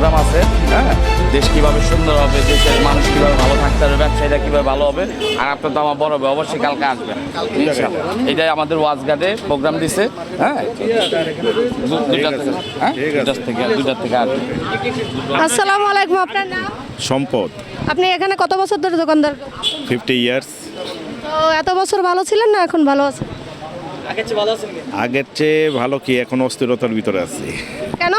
Programme আছে হ্যাঁ? দেশ কীভাবে সুন্দর হবে দেশের মানুষ কীভাবে ভালো থাকতে হবে ব্যবসায়ীরা কীভাবে ভালো হবে আর আপনার তো আমার বড় হবে অবশ্যই কালকে আসবেন। ইনশাআল্লাহ। এটাই আমাদের ওয়াজ গার্ডে প্রোগ্রাম দিছে হ্যাঁ? থেকে হ্যাঁ? থেকে থেকে আসসালামু আলাইকুম আপনার নাম? সম্পদ। আপনি এখানে কত বছর ধরে দোকানদার? Fifty years. তো এত বছর ভালো ছিলেন না এখন ভালো আছেন? আগের চেয়ে ভালো কি? এখন অস্থিরতার ভিতরে আছে। কেন?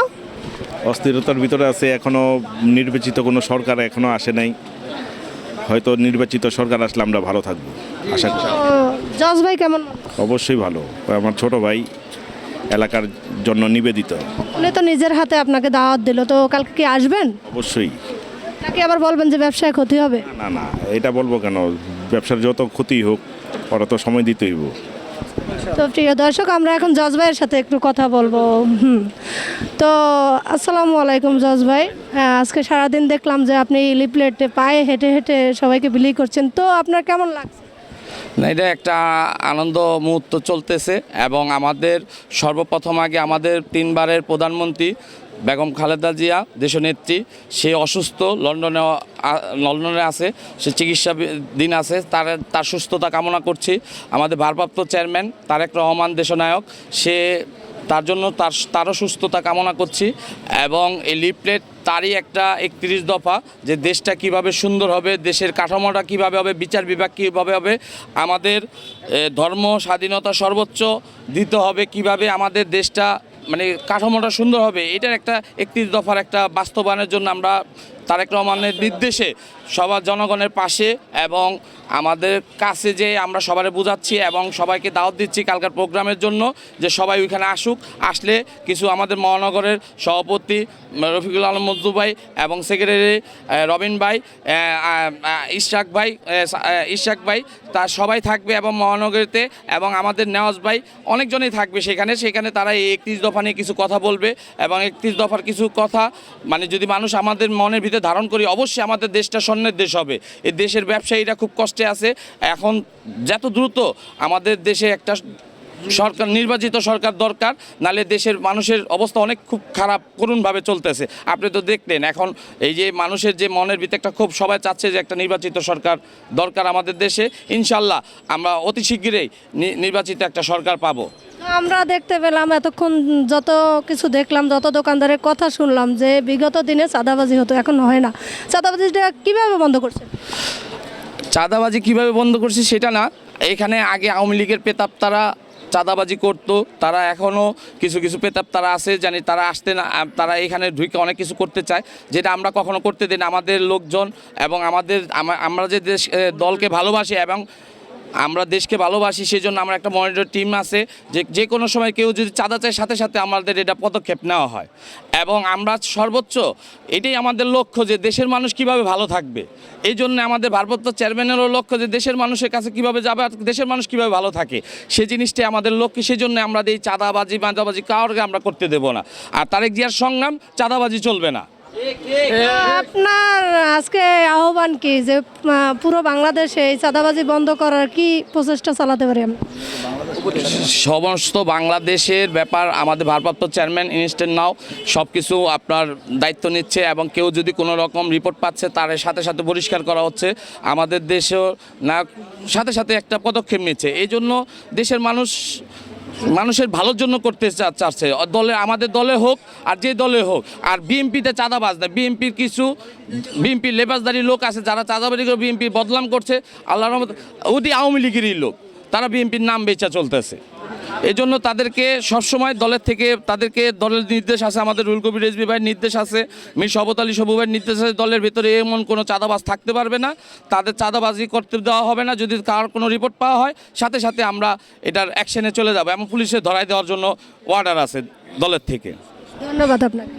অস্থিরতার ভিতরে আছে এখনও নির্বাচিত কোনো সরকার এখনও আসে নাই। হয়তো নির্বাচিত সরকার আসলে আমরা ভালো থাকব। আশা করি। জজ ভাই কেমন অবশ্যই ভালো। আমার ছোট ভাই এলাকার জন্য নিবেদিত। উনি তো নিজের হাতে আপনাকে দাওয়াত দিল তো কালকে কি আসবেন? অবশ্যই। নাকি আবার বলবেন যে ব্যবসায় ক্ষতি হবে? না না এটা বলব কেন? ব্যবসার যত ক্ষতি হোক ওরা তো সময় দিতে হইব। তো প্রিয় দর্শক, আমরা এখন জজ ভাইয়ের সাথে একটু কথা বলব। হুম। তো আসসালামু আলাইকুম জজ ভাই। আজকে সারাদিন দেখলাম যে আপনি লিপলেটে পায়ে হেঁটে হেঁটে সবাইকে বিলি করছেন। তো আপনার কেমন লাগছে? না, এটা একটা আনন্দ মুহূর্ত চলতেছে এবং আমাদের সর্বপ্রথম আগে আমাদের তিনবারের প্রধানমন্ত্রী বেগম খালেদা জিয়া দেশনেত্রী সে অসুস্থ, লন্ডনে লন্ডনে আছে, সে চিকিৎসা দিন আছে, তার তার সুস্থতা কামনা করছি। আমাদের ভারপ্রাপ্ত চেয়ারম্যান তারেক রহমান দেশনায়ক, সে তার জন্য তার, তারও সুস্থতা কামনা করছি এবং এই লিফলেট তারই একটা একত্রিশ দফা যে দেশটা কীভাবে সুন্দর হবে, দেশের কাঠামোটা কীভাবে হবে, বিচার বিভাগ কীভাবে হবে, আমাদের ধর্ম স্বাধীনতা সর্বোচ্চ দিতে হবে, কীভাবে আমাদের দেশটা মানে কাঠামোটা সুন্দর হবে এটার একটা একত্রিশ দফার একটা বাস্তবায়নের জন্য আমরা তারেক রহমানের নির্দেশে সবার জনগণের পাশে এবং আমাদের কাছে যে আমরা সবারে বোঝাচ্ছি এবং সবাইকে দাওয়াত দিচ্ছি কালকার প্রোগ্রামের জন্য যে সবাই ওইখানে আসুক, আসলে কিছু আমাদের মহানগরের সভাপতি রফিকুল আলম মজদু ভাই এবং সেক্রেটারি রবিন ভাই ইশাক ভাই ইশাক ভাই তার সবাই থাকবে এবং মহানগরীতে এবং আমাদের নেওয়াজ ভাই অনেকজনই থাকবে সেখানে সেখানে তারা এই একত্রিশ দফা নিয়ে কিছু কথা বলবে এবং একত্রিশ দফার কিছু কথা মানে যদি মানুষ আমাদের মনের ভিতরে ধারণ করি, অবশ্যই আমাদের দেশটা স্বর্ণের দেশ হবে। এই দেশের ব্যবসায়ীরা খুব কষ্টে আছে। এখন যত দ্রুত আমাদের দেশে একটা সরকার, নির্বাচিত সরকার দরকার, নালে দেশের মানুষের অবস্থা অনেক খুব খারাপ করুণভাবে চলতেছে। আপনি তো দেখলেন, এখন এই যে মানুষের যে মনের ভিতরে একটা খুব সবাই চাচ্ছে যে একটা নির্বাচিত সরকার দরকার আমাদের দেশে। ইনশাল্লাহ আমরা অতি শীঘ্রই নির্বাচিত একটা সরকার পাবো। আমরা দেখতে পেলাম, এতক্ষণ যত কিছু দেখলাম, যত দোকানদারের কথা শুনলাম যে বিগত দিনে চাঁদাবাজি হতো, এখন হয় না। চাঁদাবাজিটা কীভাবে বন্ধ করছে? চাঁদাবাজি কীভাবে বন্ধ করছে সেটা না, এখানে আগে আওয়ামী লীগের পেতাব তারা চাঁদাবাজি করতো, তারা এখনও কিছু কিছু পেতাব তারা আছে, জানি তারা আসতে না তারা এখানে ঢুকে অনেক কিছু করতে চায়, যেটা আমরা কখনো করতে দিই আমাদের লোকজন এবং আমাদের আমরা যে দেশ দলকে ভালোবাসি এবং আমরা দেশকে ভালোবাসি সেই জন্য আমরা একটা মনিটর টিম আছে। যে যে কোনো সময় কেউ যদি চাঁদা চায়, সাথে সাথে আমাদের এটা পদক্ষেপ নেওয়া হয়। এবং আমরা সর্বোচ্চ এটাই আমাদের লক্ষ্য যে, দেশের মানুষ কীভাবে ভালো থাকবে। এই জন্য আমাদের ভারপ্রাপ্ত চেয়ারম্যানেরও লক্ষ্য যে, দেশের মানুষের কাছে কীভাবে যাবে আর দেশের মানুষ কীভাবে ভালো থাকে। সেই জিনিসটাই আমাদের লক্ষ্য সেই জন্য আমরা এই চাঁদাবাজি মাঁদাবাজি কাউকে আমরা করতে দেবো না। আর তারেক জিয়ার সংগ্রাম চাঁদাবাজি চলবে না। আপনার আজকে আহ্বান কি যে পুরো বাংলাদেশে এই চাঁদাবাজি বন্ধ করার কি প্রচেষ্টা চালাতে পারি আমরা সমস্ত বাংলাদেশের ব্যাপার আমাদের ভারপ্রাপ্ত চেয়ারম্যান ইনস্ট্যান্ট নাও সব কিছু আপনার দায়িত্ব নিচ্ছে এবং কেউ যদি কোনো রকম রিপোর্ট পাচ্ছে তার সাথে সাথে পরিষ্কার করা হচ্ছে। আমাদের দেশেও না সাথে সাথে একটা পদক্ষেপ নিচ্ছে। এই জন্য দেশের মানুষ মানুষের ভালোর জন্য করতে চাচ্ছে। দলে আমাদের দলে হোক আর যে দলে হোক। আর বিএনপিতে চাঁদাবাজ না। বিএনপির কিছু বিএনপির লেবাসদারি লোক আছে যারা চাঁদাবাজি করে বিএনপি বদলাম করছে। আল্লাহ রহমত ওদি আওয়ামী লীগেরই লোক। তারা বিএনপির নাম বেচা চলতেছে। এই জন্য তাদেরকে সবসময় দলের থেকে, তাদেরকে দলের নির্দেশ আছে, আমাদের রুল কবির রেজবি ভাইয়ের নির্দেশ আছে, মীর শবত আলী সবু ভাইয়ের নির্দেশ আছে, দলের ভেতরে এমন কোনো চাঁদাবাজ থাকতে পারবে না, তাদের চাঁদাবাজি করতে দেওয়া হবে না, যদি কার কোনো রিপোর্ট পাওয়া হয়, সাথে সাথে আমরা এটার অ্যাকশনে চলে যাব এবং পুলিশে ধরাই দেওয়ার জন্য অর্ডার আছে দলের থেকে। ধন্যবাদ আপনাকে।